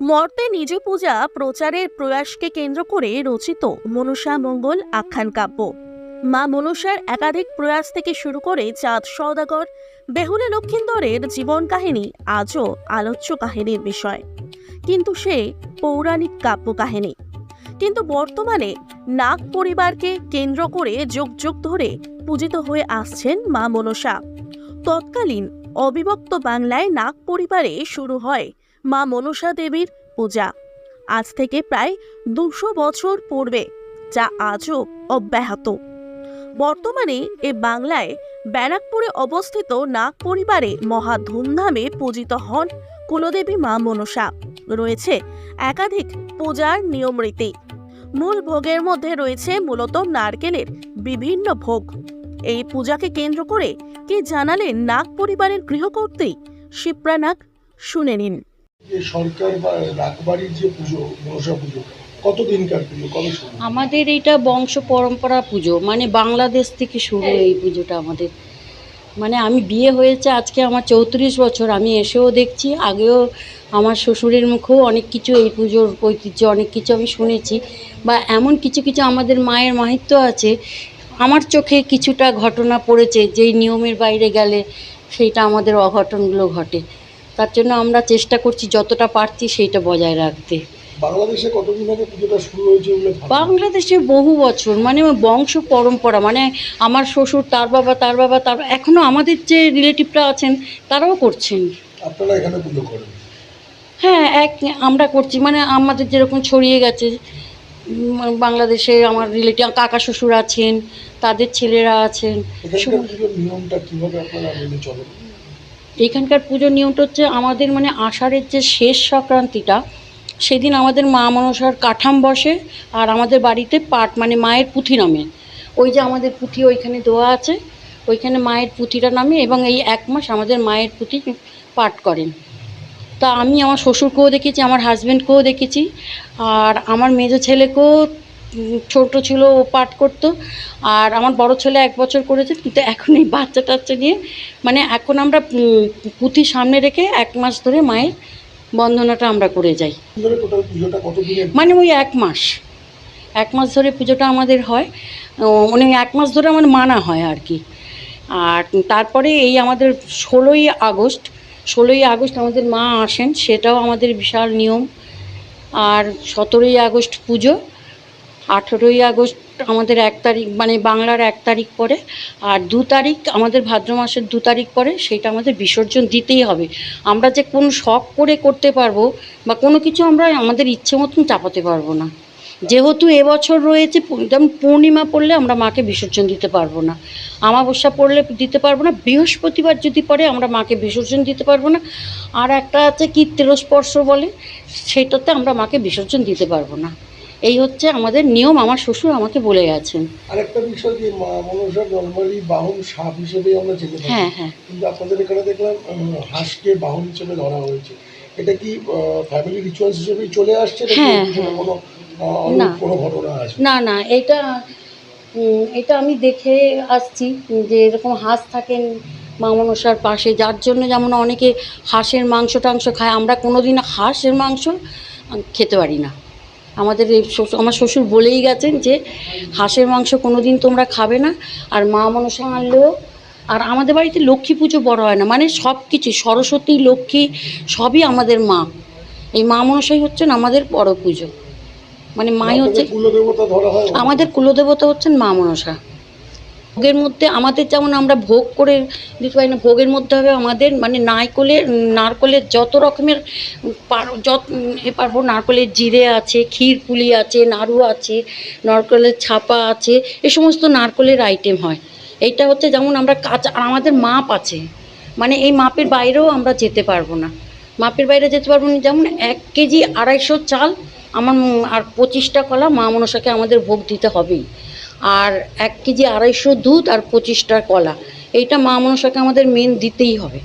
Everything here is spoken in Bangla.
মর্তে নিজ পূজা প্রচারের প্রয়াসকে কেন্দ্র করে রচিত মনসা মঙ্গল আখ্যান কাব্য। মা মনসার একাধিক প্রয়াস থেকে শুরু করে চাঁদ সওদাগর, বেহুলে লক্ষিন্দরের জীবন কাহিনী আজও আলোচ্য কাহিনীর বিষয়। কিন্তু সে পৌরাণিক কাব্য কাহিনী। কিন্তু বর্তমানে নাগ পরিবারকে কেন্দ্র করে যুগ যুগ ধরে পূজিত হয়ে আসছেন মা মনসা। তৎকালীন অবিভক্ত বাংলায় নাগ পরিবারে শুরু হয় মা মনসা দেবীর পূজা। আজ থেকে প্রায় দুশো বছর পূর্বে যা আজও অব্যাহত। বর্তমানে এ বাংলায় ব্যারাকপুরে অবস্থিত নাগ পরিবারে মহা ধুমধামে পূজিত হন কুলদেবী মা মনসা। রয়েছে একাধিক পূজার নিয়ম রীতি। মূল ভোগের মধ্যে রয়েছে মূলত নারকেলের বিভিন্ন ভোগ। এই পূজাকে কেন্দ্র করে কে জানালেন নাগ পরিবারের গৃহকর্ত্রী শিপ্রা নাগ শুনে নিন। যে সরকার বা রাখবাড়ির যে পুজো মনসা পুজো কতদিনকার পুজো কবে শুরু আমাদের এটা বংশ পরম্পরা পুজো মানে বাংলাদেশ থেকে শুরু এই পুজোটা আমাদের। মানে আমি বিয়ে হয়েছে আজকে আমার চৌত্রিশ বছর আমি এসেও দেখছি আগেও আমার শ্বশুরের মুখেও অনেক কিছু এই পুজোর ঐতিহ্য অনেক কিছু আমি শুনেছি বা এমন কিছু কিছু আমাদের মায়ের মাহিত্য আছে। আমার চোখে কিছুটা ঘটনা পড়েছে যেই নিয়মের বাইরে গেলে সেইটা আমাদের অঘটনগুলো ঘটে। তার জন্য আমরা চেষ্টা করছি যতটা পারছি সেইটা বজায় রাখতে। বাংলাদেশে কতদিন আগে পুজোটা শুরু হয়েছে বাংলাদেশে বহু বছর মানে বংশ পরম্পরা মানে আমার শ্বশুর তার বাবা তার বাবা তার এখনও আমাদের যে রিলেটিভরা আছেন তারাও করছেন। আপনারা এখানে পুজো করেন? হ্যাঁ এক আমরা করছি মানে আমাদের যেরকম ছড়িয়ে গেছে বাংলাদেশে আমার রিলেটিভ কাকা শ্বশুর আছেন তাদের ছেলেরা আছেন নিয়মটা কীভাবে আপনারা মেনে চলেন? এইখানকার পুজোর নিয়মটা হচ্ছে আমাদের মানে আষাঢ়ের যে শেষ সংক্রান্তিটা, সেদিন আমাদের মা মনসার কাঠাম বসে আর আমাদের বাড়িতে পাট মানে মায়ের পুঁথি নামে। ওই যে আমাদের পুঁথি ওইখানে দেওয়া আছে, ওইখানে মায়ের পুঁথিটা নামে এবং এই এক মাস আমাদের মায়ের পুঁথি পাঠ করেন। তা আমি আমার শ্বশুরকেও দেখেছি, আমার হাজব্যান্ডকেও দেখেছি, আর আমার মেজো ছেলেকেও ছোট ছিল ও পাঠ করতো। আর আমার বড় ছেলে এক বছর করেছে কিন্তু এখন এই বাচ্চা টাচ্চা নিয়ে মানে এখন আমরা পুঁথি সামনে রেখে এক মাস ধরে মায়ের বন্দনাটা আমরা করে যাই। মানে ওই এক মাস। এক মাস ধরে পুজোটা আমাদের হয়। মানে এক মাস ধরে আমার মানা হয় আর কি। আর তারপরে এই আমাদের ষোলোই আগস্ট ষোলোই আগস্ট আমাদের মা আসেন সেটাও আমাদের বিশাল নিয়ম। আর সতেরোই আগস্ট পুজো আঠেরোই আগস্ট আমাদের এক তারিখ মানে বাংলার এক তারিখ পরে, আর দু তারিখ আমাদের ভাদ্র মাসের দু তারিখ পরে সেটা আমাদের বিসর্জন দিতেই হবে। আমরা যে কোন শখ করে করতে পারব বা কোনো কিছু আমরা আমাদের ইচ্ছে মতন চাপাতে পারব না। যেহেতু এবছর রয়েছে, যেমন পূর্ণিমা পড়লে আমরা মাকে বিসর্জন দিতে পারব না। আমাবস্যা পড়লে দিতে পারব না। বৃহস্পতিবার যদি পড়ে, আমরা মাকে বিসর্জন দিতে পারব না। আর একটা আছে কি, তেরস্পর্শ বলে, সেটাতে আমরা মাকে বিসর্জন দিতে পারব না। এই হচ্ছে আমাদের নিয়ম আমার শ্বশুর আমাকে বলে গেছেন। আরেকটা বিষয় যে মনসা নর্মালি বাহন সাপ হিসেবে আমরা জেনে থাকি। হ্যাঁ হ্যাঁ। কিন্তু আপনাদের এখানে দেখলাম হাঁসকে বাহন হিসেবে ধরা হয়েছে। এটা কি ফ্যামিলি রিচুয়ালস হিসেবেই চলে আসছে নাকি হ্যাঁ, হ্যাঁ। কোনো না। কোনো ঘটনা আছে? না না এটা এটা আমি দেখে আসছি যে এরকম হাঁস থাকেন মা মনসার পাশে যার জন্য যেমন অনেকে হাঁসের মাংস টাংস খায়। আমরা কোনো দিন হাঁসের মাংস খেতে পারি না। আমাদের এই শ্বশুর আমার শ্বশুর বলেই গেছেন যে হাঁসের মাংস কোনো দিন তোমরা খাবে না আর মা মনসা আনলেও আর আমাদের বাড়িতে লক্ষ্মী পুজো বড় হয় না মানে সব কিছু সরস্বতী লক্ষ্মী সবই আমাদের মা। এই মা মনসাই হচ্ছেন আমাদের বড় পুজো। মানে মাই হচ্ছে কুলদেবতা আমাদের কুলদেবতা হচ্ছেন মা মনসা। ভোগের মধ্যে আমাদের যেমন আমরা ভোগ করে দিতে পারি না, ভোগের মধ্যে হবে আমাদের মানে নারকলের নারকলের যত রকমের যত এ পারব নারকলের জিরে আছে, ক্ষীর পুলি আছে, নাড়ু আছে, নারকলের ছাপা আছে, এ সমস্ত নারকলের আইটেম হয়। এইটা হচ্ছে যেমন আমরা কাঁচা, আর আমাদের মাপ আছে। মানে এই মাপের বাইরেও আমরা যেতে পারব না। মাপের বাইরে যেতে পারব না, যেমন এক কেজি আড়াইশো চাল, আমার আর পঁচিশটা কলা মা মনসাকে আমাদের ভোগ দিতে হবেই। আর এক কেজি আড়াইশো দুধ আর পঁচিশটা কলা। এইটা মা মনসাকে আমাদের মেন দিতেই হবে।